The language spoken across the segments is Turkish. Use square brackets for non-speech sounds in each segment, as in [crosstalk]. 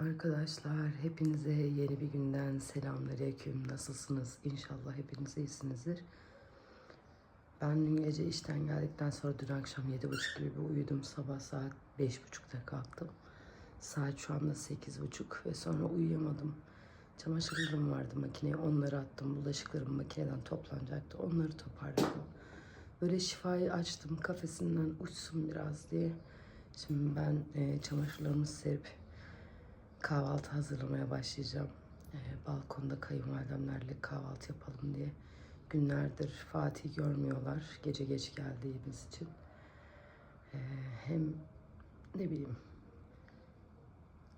Arkadaşlar hepinize yeni bir günden selamünaleyküm. Nasılsınız? İnşallah hepiniz iyisinizdir. Ben dün gece işten geldikten sonra dün akşam yedi buçuk gibi bir uyudum. Sabah saat beş buçukta kalktım. Saat şu anda sekiz buçuk ve sonra uyuyamadım. Çamaşırlarım vardı makineye onları attım. Bulaşıklarım makineden toplanacaktı. Onları toparladım. Böyle şifayı açtım kafesinden uçsun biraz diye. Şimdi ben e, çamaşırlarımı serip kahvaltı hazırlamaya başlayacağım. Ee, balkonda kayınvalidemlerle kahvaltı yapalım diye. Günlerdir Fatih görmüyorlar gece geç geldiğimiz için. Ee, hem ne bileyim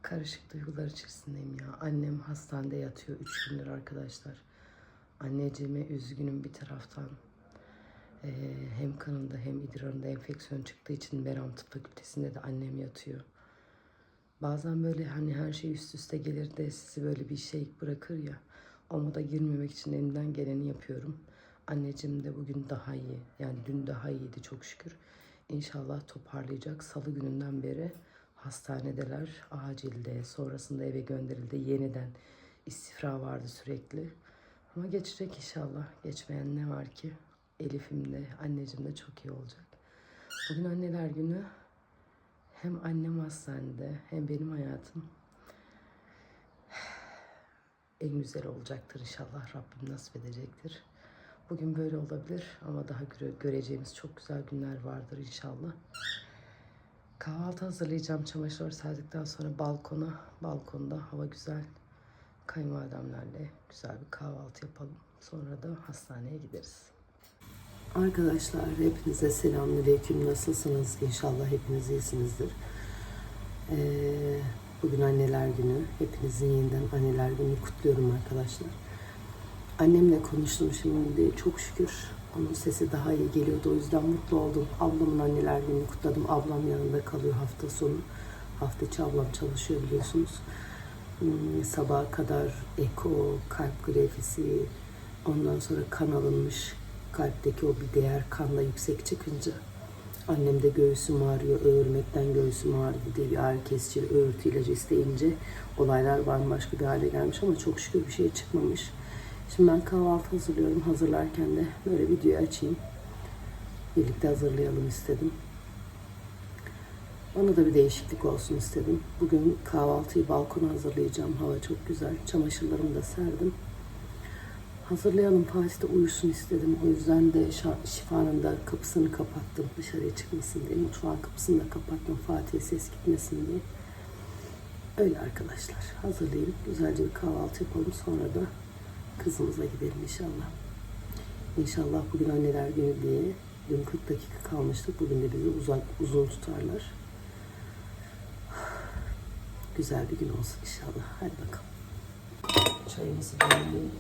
karışık duygular içerisindeyim ya. Annem hastanede yatıyor üç gündür arkadaşlar. Anneciğime üzgünüm bir taraftan. Ee, hem kanında hem idrarında enfeksiyon çıktığı için Beram Tıp Fakültesi'nde de annem yatıyor. Bazen böyle hani her şey üst üste gelir de sizi böyle bir şey bırakır ya. O moda girmemek için elimden geleni yapıyorum. Anneciğim de bugün daha iyi. Yani dün daha iyiydi çok şükür. İnşallah toparlayacak. Salı gününden beri hastanedeler. Acilde, sonrasında eve gönderildi. Yeniden istifra vardı sürekli. Ama geçecek inşallah. Geçmeyen ne var ki? Elif'im de, anneciğim de çok iyi olacak. Bugün anneler günü. Hem annem hastanede hem benim hayatım en güzel olacaktır inşallah. Rabbim nasip edecektir. Bugün böyle olabilir ama daha göre- göreceğimiz çok güzel günler vardır inşallah. Kahvaltı hazırlayacağım çamaşırları serdikten sonra balkona. Balkonda hava güzel. Kayınvalidemlerle güzel bir kahvaltı yapalım. Sonra da hastaneye gideriz. Arkadaşlar hepinize selamünaleyküm. Nasılsınız? İnşallah hepiniz iyisinizdir. Ee, bugün anneler günü. Hepinizin yeniden anneler günü kutluyorum arkadaşlar. Annemle konuştum şimdi çok şükür. Onun sesi daha iyi geliyordu. O yüzden mutlu oldum. Ablamın anneler gününü kutladım. Ablam yanında kalıyor hafta sonu. Hafta içi ablam çalışıyor biliyorsunuz. Hmm, sabaha kadar eko, kalp grafisi, ondan sonra kan alınmış. Kalpteki o bir değer kanla yüksek çıkınca annem de göğsüm ağrıyor, öğürmekten göğsüm ağrıdı diye bir ağrı kesici öğürtü ilacı isteyince olaylar bambaşka bir hale gelmiş ama çok şükür bir şey çıkmamış. Şimdi ben kahvaltı hazırlıyorum. Hazırlarken de böyle videoyu açayım. Birlikte hazırlayalım istedim. Ona da bir değişiklik olsun istedim. Bugün kahvaltıyı balkona hazırlayacağım. Hava çok güzel. Çamaşırlarımı da serdim. Hazırlayalım de uyusun istedim. O yüzden de şifanın da kapısını kapattım. Dışarıya çıkmasın diye. Mutfağın kapısını da kapattım. Fatih'e ses gitmesin diye. Öyle arkadaşlar. Hazırlayayım. Güzelce bir kahvaltı yapalım. Sonra da kızımıza gidelim inşallah. İnşallah bugün anneler günü diye dün 40 dakika kalmıştık. Bugün de bizi uzak, uzun tutarlar. Güzel bir gün olsun inşallah. Hadi bakalım. Çayımızı demleyelim.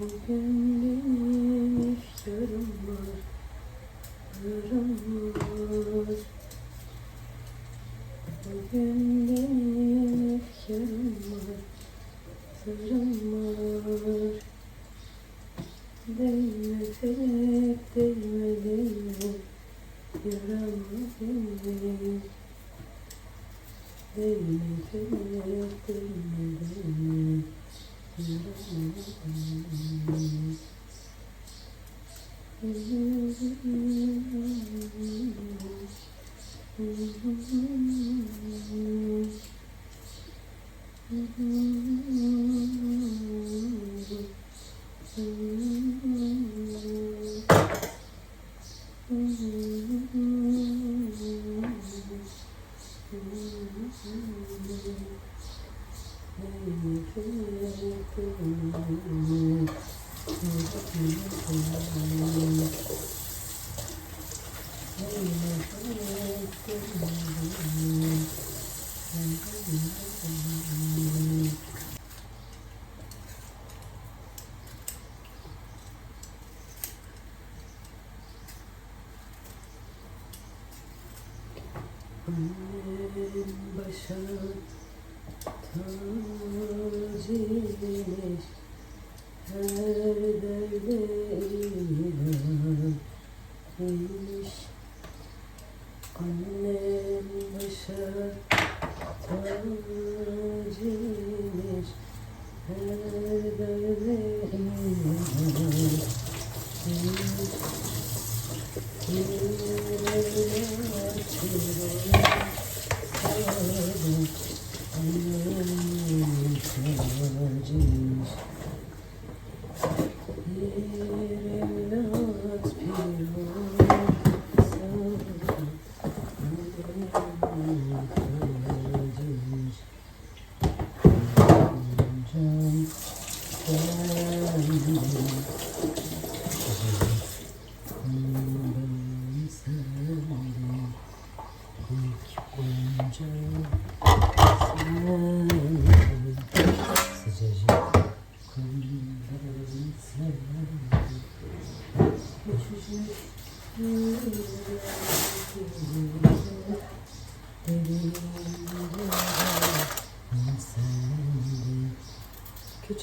Bugün benim iftarım var, yarım var. Bugün benim iftarım var, yarım var. Değme felek, değme değme, yarama değme. Değme felek, değme değme. Annem başa tac imiş Her derde inan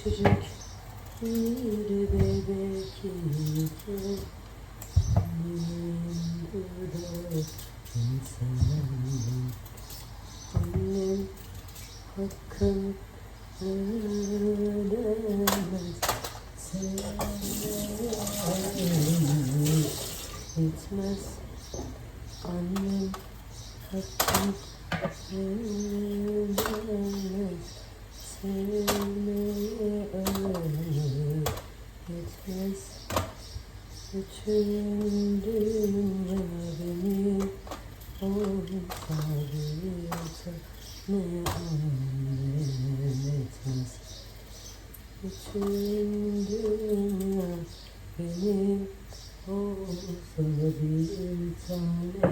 Küçücük olsa bir tane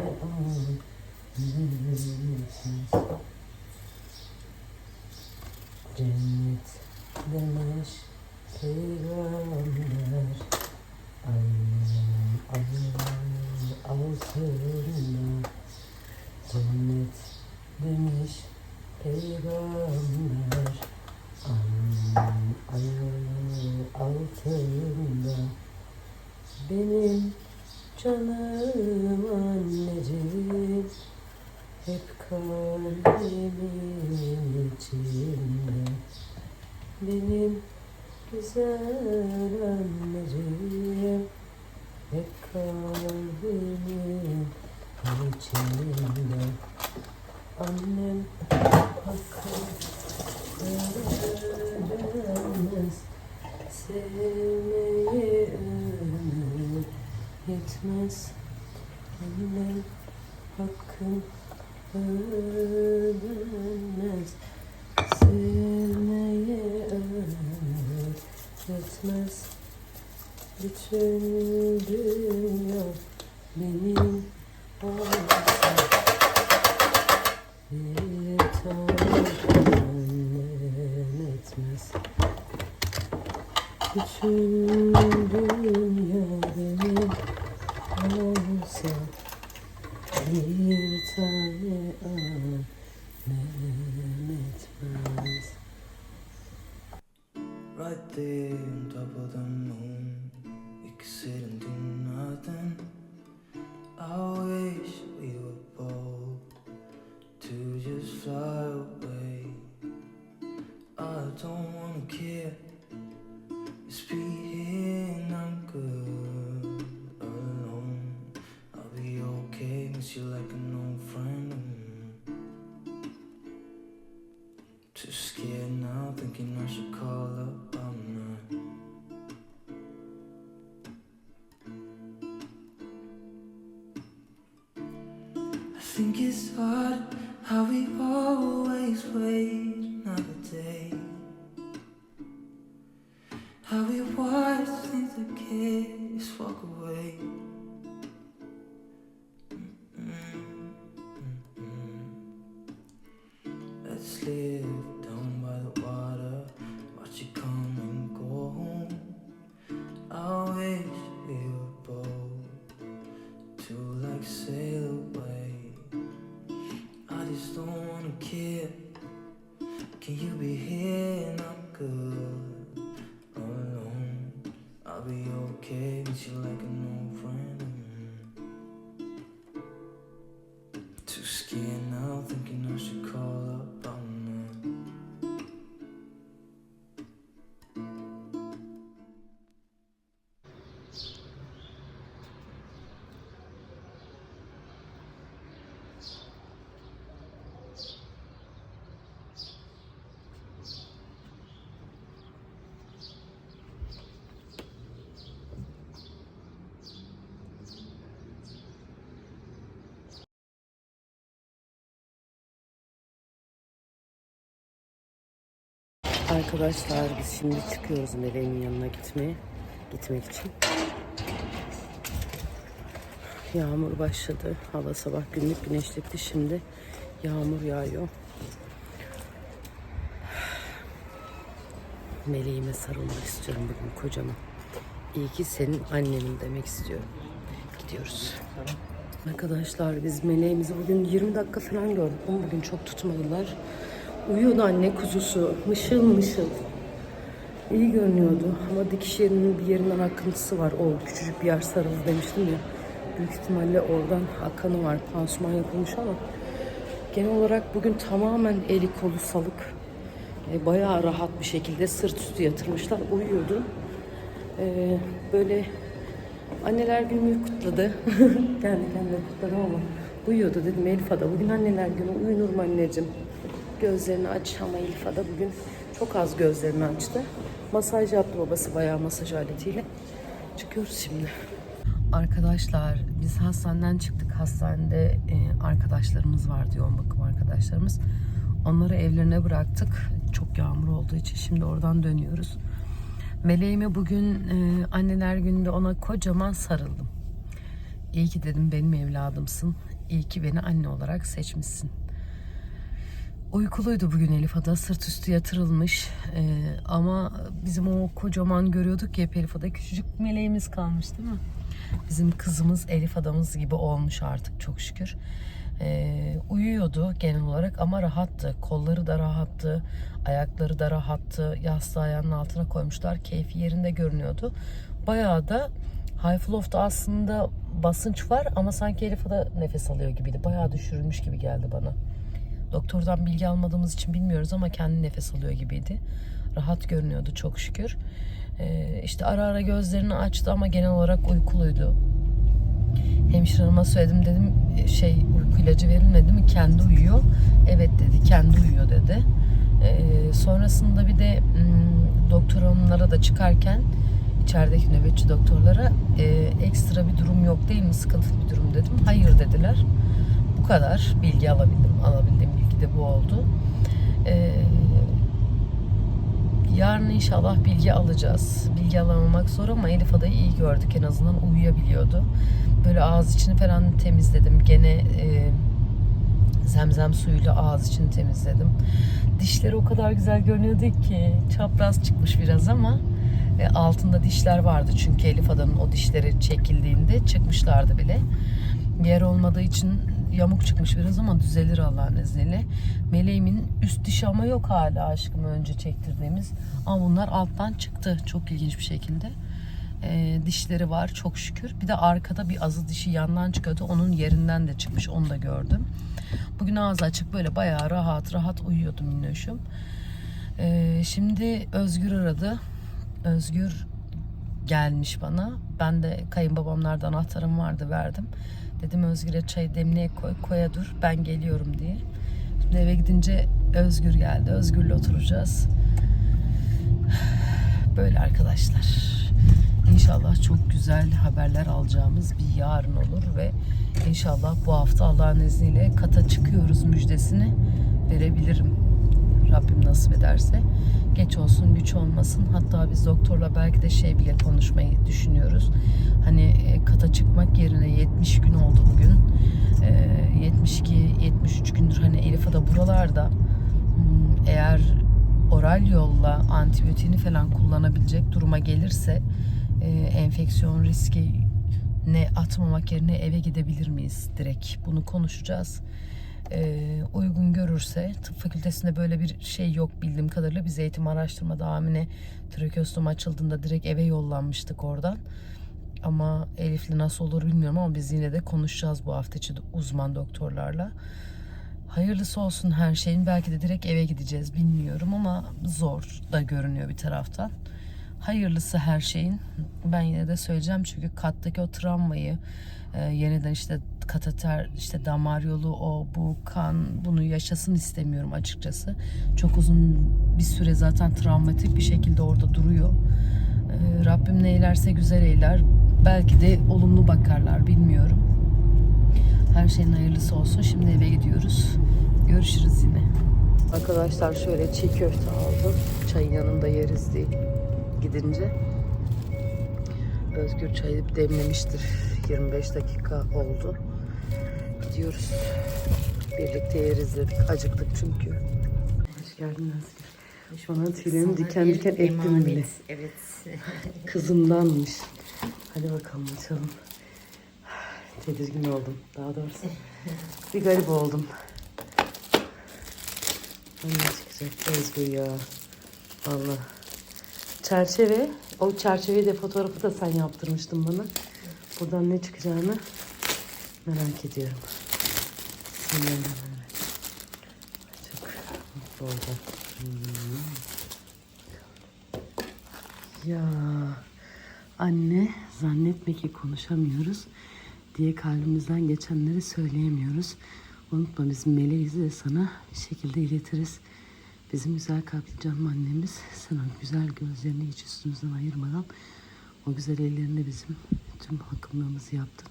Cennet demiş peygamber Annem ayağın altında Cennet demiş peygamber Annem ayağı altında Benim canım anneciğim Hep kalbimin içinde Benim güzel anneciğim Hep kalbimin içinde Annem bir tane annem etmez Right there on top of the moon, we could sit and do nothing. I wish we were bold to just fly away. I don't wanna care, think it's hard how we always wait another day. How we watch things that kids walk away. Thinking I should call Arkadaşlar biz şimdi çıkıyoruz Meleğin yanına gitmeye. Gitmek için. Yağmur başladı. Hava sabah günlük güneşlikti. Şimdi yağmur yağıyor. Meleğime sarılmak istiyorum bugün kocaman. İyi ki senin annenim demek istiyorum. Gidiyoruz. Arkadaşlar biz meleğimizi bugün 20 dakika falan gördük ama bugün çok tutmadılar. Uyuyordu anne kuzusu. Mışıl mışıl. İyi görünüyordu ama dikiş yerinin bir yerinden akıntısı var. O küçücük bir yer sarıldı demiştim ya. Büyük ihtimalle oradan akanı var. Pansuman yapılmış ama genel olarak bugün tamamen eli kolu salık. E, bayağı rahat bir şekilde sırt üstü yatırmışlar. Uyuyordu. E, böyle anneler günü kutladı. [laughs] Kendi kendine kutladı ama uyuyordu dedim Elif Ada bugün anneler günü uyunur mu anneciğim? Gözlerini aç ama Elif Ada bugün çok az gözlerini açtı. Masaj yaptı babası bayağı masaj aletiyle. Çıkıyoruz şimdi. Arkadaşlar biz hastaneden çıktık. Hastanede e, arkadaşlarımız vardı yoğun bakım arkadaşlarımız. Onları evlerine bıraktık. Çok yağmur olduğu için şimdi oradan dönüyoruz. Meleğime bugün e, anneler gününde ona kocaman sarıldım. İyi ki dedim benim evladımsın. İyi ki beni anne olarak seçmişsin. Uykuluydu bugün Elif Ada. Sırt üstü yatırılmış. Ee, ama bizim o kocaman görüyorduk ya Elif Ada. Küçücük meleğimiz kalmış değil mi? Bizim kızımız Elif Adamız gibi olmuş artık çok şükür. Ee, uyuyordu genel olarak ama rahattı. Kolları da rahattı. Ayakları da rahattı. Yastığı ayağının altına koymuşlar. Keyfi yerinde görünüyordu. Bayağı da High Flow'da aslında basınç var ama sanki Elif Ada nefes alıyor gibiydi. Bayağı düşürülmüş gibi geldi bana. Doktordan bilgi almadığımız için bilmiyoruz ama kendi nefes alıyor gibiydi. Rahat görünüyordu çok şükür. Ee, işte ara ara gözlerini açtı ama genel olarak uykuluydu. Hemşire hanıma söyledim dedim "E, şey uyku ilacı verilmedi mi? Kendi uyuyor. Evet dedi kendi uyuyor dedi. Ee, sonrasında bir de hmm, doktor hanımlara da çıkarken içerideki nöbetçi doktorlara e, ekstra bir durum yok değil mi? Sıkıntılı bir durum dedim. Hayır dediler. Bu kadar bilgi alabildim. Alabildiğim bilgi de bu oldu. Ee, yarın inşallah bilgi alacağız. Bilgi alamamak zor ama Elif Ada'yı iyi gördük. En azından uyuyabiliyordu. Böyle ağız içini falan temizledim. Gene e, zemzem suyuyla ağız içini temizledim. Dişleri o kadar güzel görünüyordu ki çapraz çıkmış biraz ama e, altında dişler vardı çünkü Elif Ada'nın o dişleri çekildiğinde çıkmışlardı bile. Yer olmadığı için yamuk çıkmış biraz ama düzelir Allah'ın izniyle. Meleğimin üst dişi ama yok hala aşkım önce çektirdiğimiz. Ama bunlar alttan çıktı çok ilginç bir şekilde. E, dişleri var çok şükür. Bir de arkada bir azı dişi yandan çıkıyordu. Onun yerinden de çıkmış onu da gördüm. Bugün ağzı açık böyle bayağı rahat rahat uyuyordum minnoşum. E, şimdi Özgür aradı. Özgür gelmiş bana. Ben de kayınbabamlardan anahtarım vardı verdim. Dedim Özgür'e çay demliğe koy, koya dur ben geliyorum diye. Şimdi eve gidince Özgür geldi. Özgür'le oturacağız. [sighs] Böyle arkadaşlar. İnşallah çok güzel haberler alacağımız bir yarın olur ve inşallah bu hafta Allah'ın izniyle kata çıkıyoruz müjdesini girebilirim. Rabbim nasip ederse. Geç olsun güç olmasın. Hatta biz doktorla belki de şey bile konuşmayı düşünüyoruz. Hani e, kata çıkmak yerine 70 gün oldu bugün. E, 72 73 gündür hani Elif Ada buralarda Hmm, eğer oral yolla antibiyotiğini falan kullanabilecek duruma gelirse e, enfeksiyon riski ne atmamak yerine eve gidebilir miyiz direkt bunu konuşacağız. E, uygun görürse tıp fakültesinde böyle bir şey yok bildiğim kadarıyla biz eğitim araştırmada amine trakeostom açıldığında direkt eve yollanmıştık oradan. Ama Elif'le nasıl olur bilmiyorum ama biz yine de konuşacağız bu hafta içi uzman doktorlarla. Hayırlısı olsun her şeyin. Belki de direkt eve gideceğiz bilmiyorum ama zor da görünüyor bir taraftan. Hayırlısı her şeyin. Ben yine de söyleyeceğim çünkü kattaki o travmayı e, yeniden işte kateter, işte damar yolu, o bu kan bunu yaşasın istemiyorum açıkçası. Çok uzun bir süre zaten travmatik bir şekilde orada duruyor. E, Rabbim ne eylerse güzel eyler. Belki de olumlu bakarlar bilmiyorum. Her şeyin hayırlısı olsun. Şimdi eve gidiyoruz. Görüşürüz yine. Arkadaşlar şöyle çiğ köfte aldım. Çayın yanında yeriz diye gidince. Özgür çayı demlemiştir. 25 dakika oldu. Gidiyoruz. Birlikte yeriz dedik. Acıktık çünkü. Hoş geldin Özgür. Bana tüylerimi diken diken ettim bile. Evet. [laughs] Kızımdanmış. Hadi bakalım açalım. Tedirgin oldum daha doğrusu. Bir garip oldum. Ne çıkacak Özgür ya. Valla. Çerçeve. O çerçeveyi de fotoğrafı da sen yaptırmıştın bana. Buradan ne çıkacağını merak ediyorum. Bismillahirrahmanirrahim. Çok mutlu. Hmm. Ya anne zannetme ki konuşamıyoruz diye kalbimizden geçenleri söyleyemiyoruz. Unutma biz meleğiz de sana bir şekilde iletiriz. Bizim güzel kalpli canım annemiz sen o güzel gözlerini hiç üstümüzden ayırmadan o güzel ellerinde bizim tüm bakımlarımızı yaptın.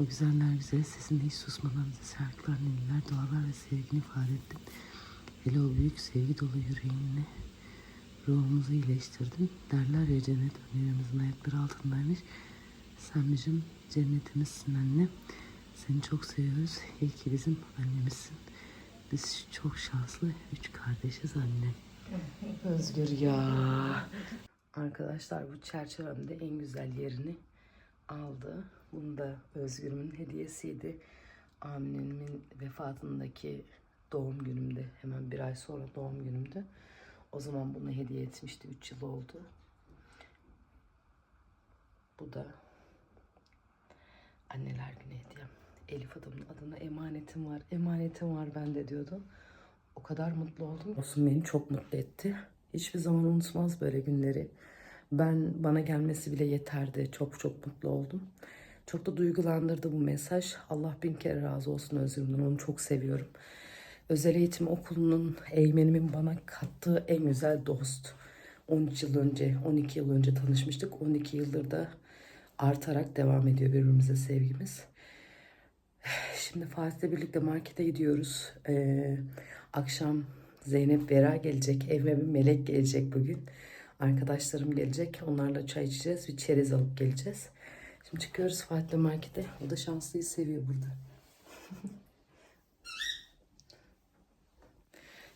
O güzeller güzel sesinde hiç susmadan bize şarkılar, ninniler, dualar ve sevgini ifade ettin. Hele o büyük sevgi dolu yüreğinle ruhumuzu iyileştirdin. Derler ya cennet önlerimizin ayakları altındaymış. Sen bizim cennetimizsin anne. Seni çok seviyoruz. İyi ki bizim annemizsin. Biz çok şanslı üç kardeşiz anne. [laughs] Özgür ya. Arkadaşlar bu çerçevemde en güzel yerini aldı. Bunu da Özgür'ümün hediyesiydi. Aminemin vefatındaki doğum günümde hemen bir ay sonra doğum günümde. O zaman bunu hediye etmişti. 3 yıl oldu. Bu da anneler günü hediyem. Elif adamın adına emanetim var. Emanetim var bende diyordu. O kadar mutlu oldum. Olsun beni çok mutlu etti. Hiçbir zaman unutmaz böyle günleri. Ben bana gelmesi bile yeterdi. Çok çok mutlu oldum. Çok da duygulandırdı bu mesaj. Allah bin kere razı olsun Özgür'ümden. Onu çok seviyorum. Özel eğitim okulunun eğmenimin bana kattığı en güzel dost. 13 yıl önce, 12 yıl önce tanışmıştık. 12 yıldır da artarak devam ediyor birbirimize sevgimiz. Şimdi Fatih'le birlikte markete gidiyoruz. Ee, akşam Zeynep Vera gelecek. Evime bir melek gelecek bugün. Arkadaşlarım gelecek. Onlarla çay içeceğiz. Bir çerez alıp geleceğiz. Şimdi çıkıyoruz Fatih'le markete. O da şanslıyı seviyor burada. [laughs]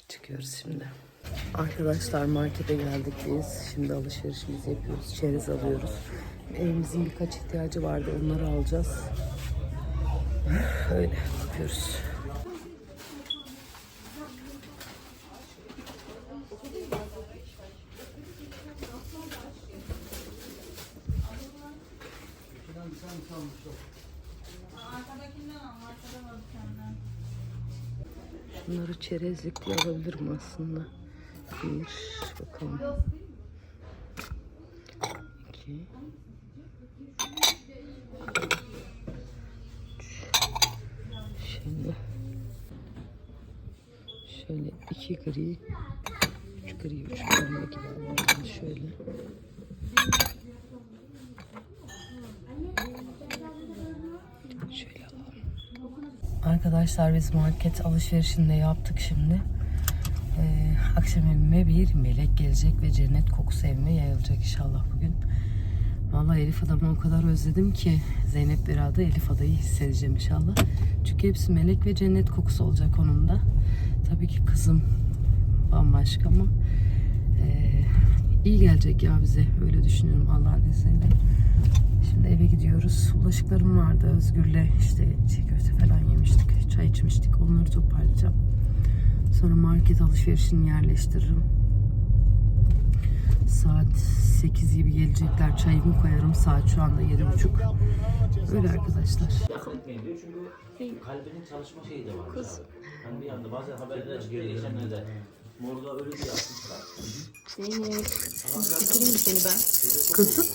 Çıkıyoruz şimdi. Arkadaşlar markete geldik biz. Şimdi alışverişimizi yapıyoruz. Çerez alıyoruz. Evimizin birkaç ihtiyacı vardı. Onları alacağız. Öyle yapıyoruz. Bunları çerezlikle alabilirim aslında. Bir, bakalım. İki. Şimdi şöyle iki gri, üç gri, üç pembe gibi alalım. Şöyle. Arkadaşlar biz market alışverişini de yaptık şimdi. Ee, akşam evime bir melek gelecek ve cennet kokusu evime yayılacak inşallah bugün. Vallahi Elif adamı o kadar özledim ki Zeynep Bera'da Elif adayı hissedeceğim inşallah. Çünkü hepsi melek ve cennet kokusu olacak onun da. Tabii ki kızım bambaşka ama ee, iyi gelecek ya bize öyle düşünüyorum Allah'ın izniyle. Şimdi eve gidiyoruz. Bulaşıklarım vardı Özgür'le işte çiğ köfte falan yemiştik. Çay içmiştik. Onları toparlayacağım. Sonra market alışverişini yerleştiririm. Saat 8 gibi gelecekler. Çayımı koyarım. Saat şu anda 7.30. Öyle arkadaşlar. diyor çünkü kalbinin çalışma şeyi de var. Kız. Hani bir anda bazen haberler çıkıyor geçenlerde. Morda öyle bir yapmışlar. Zeynep, mi seni ben? Kızım,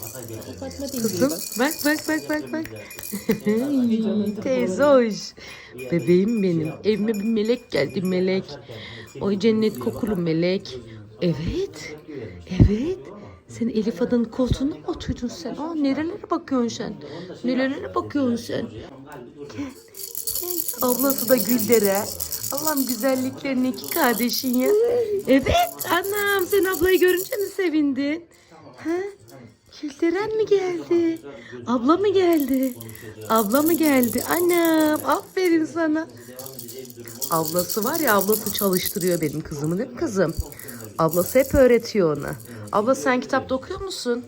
kızım. Bak bak bak bak bak. Teyze hoş. Bebeğim benim. Evime bir melek geldi melek. Oy cennet kokulu melek. Evet. Evet. Sen Elif Adan'ın koltuğuna mı oturdun sen? Aa nerelere bakıyorsun sen? Nerelere bakıyorsun sen? Ablası da Güldere. Allah'ım güzelliklerin iki kardeşin ya. Evet anam sen ablayı görünce mi sevindin? Ha? Gülderen mi geldi? Abla mı geldi? Abla mı geldi? Annem aferin sana. Ablası var ya ablası çalıştırıyor benim kızımı değil mi kızım? Ablası hep öğretiyor ona. Abla sen kitapta okuyor musun?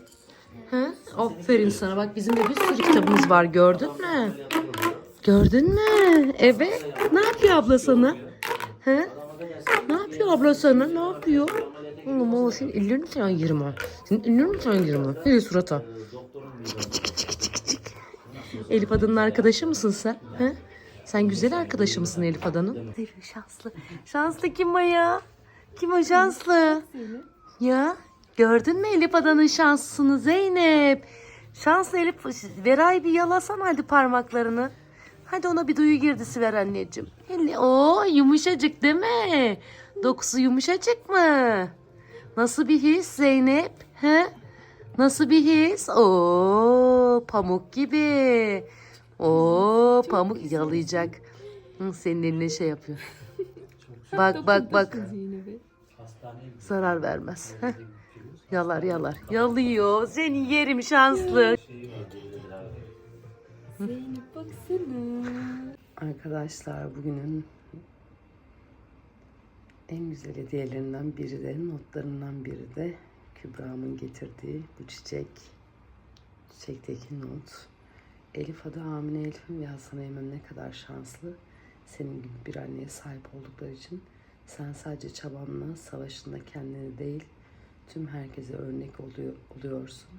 Ha? Aferin sana bak bizim de bir sürü kitabımız var gördün mü? Gördün mü? Evet. Ne yapıyor abla sana? He? Ne yapıyor abla sana? Ne yapıyor? Oğlum oğlum senin ellerini falan yerim ha. Senin ellerini falan yerim ha. Hele surata. Çık çık çık çık çık. Elif Adan'ın arkadaşı mısın sen? He? Sen güzel arkadaşı mısın Elif Adan'ın? Şanslı. Şanslı kim o ya? Kim o şanslı? Ya gördün mü Elif Adan'ın şanslısını Zeynep? Şanslı Elif. Veray bir yalasan hadi parmaklarını. Hadi ona bir duyu girdisi ver anneciğim. Hele, o yumuşacık değil mi? Dokusu yumuşacık mı? Nasıl bir his Zeynep? He? Nasıl bir his? Oo, pamuk gibi. Oo, pamuk yalayacak. Hı, senin eline şey yapıyor. Bak bak bak. Zarar vermez. Heh. Yalar yalar. Yalıyor. Seni yerim şanslı. Zeynep baksana. Arkadaşlar bugünün en güzel hediyelerinden biri de notlarından biri de Kübra'mın getirdiği bu çiçek. Çiçekteki not. Elif adı Amine Elif'in ve Hasan Eymen ne kadar şanslı. Senin gibi bir anneye sahip oldukları için sen sadece çabanla savaşında kendini değil tüm herkese örnek oluyor, oluyorsun.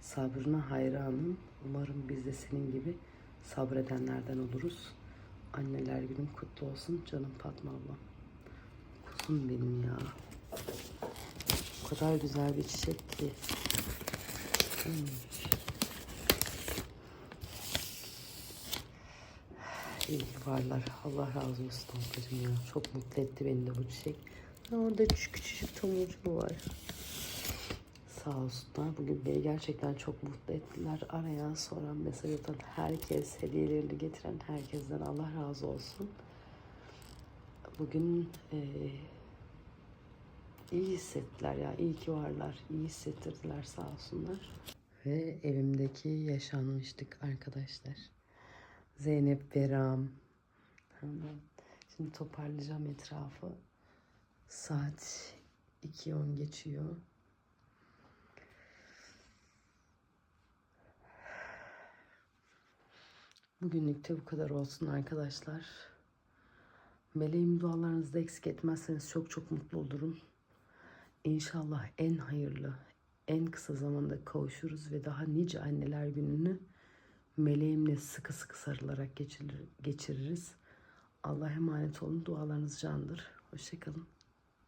Sabrına hayranım. Umarım biz de senin gibi sabredenlerden oluruz. Anneler günün kutlu olsun canım Fatma ablam. Kuzum benim ya. O kadar güzel bir çiçek ki. Hmm. İyi varlar. Allah razı olsun ablacığım ya. Çok mutlu etti beni de bu çiçek. Ha, Orada küçücük tomurcuğu var. Sağ olsunlar. Bugün beni gerçekten çok mutlu ettiler. Arayan, soran, mesaj atan herkes, hediyelerini getiren herkesten Allah razı olsun. Bugün eee, iyi hissettiler ya. İyi ki varlar. İyi hissettirdiler sağ olsunlar. Ve evimdeki yaşanmıştık arkadaşlar. Zeynep Beram. Hemen. Şimdi toparlayacağım etrafı. Saat 2.10 geçiyor. Bugünlük de bu kadar olsun arkadaşlar. Meleğim dualarınızı eksik etmezseniz çok çok mutlu olurum. İnşallah en hayırlı, en kısa zamanda kavuşuruz ve daha nice anneler gününü meleğimle sıkı sıkı sarılarak geçirir, geçiririz. Allah'a emanet olun. Dualarınız candır. Hoşçakalın.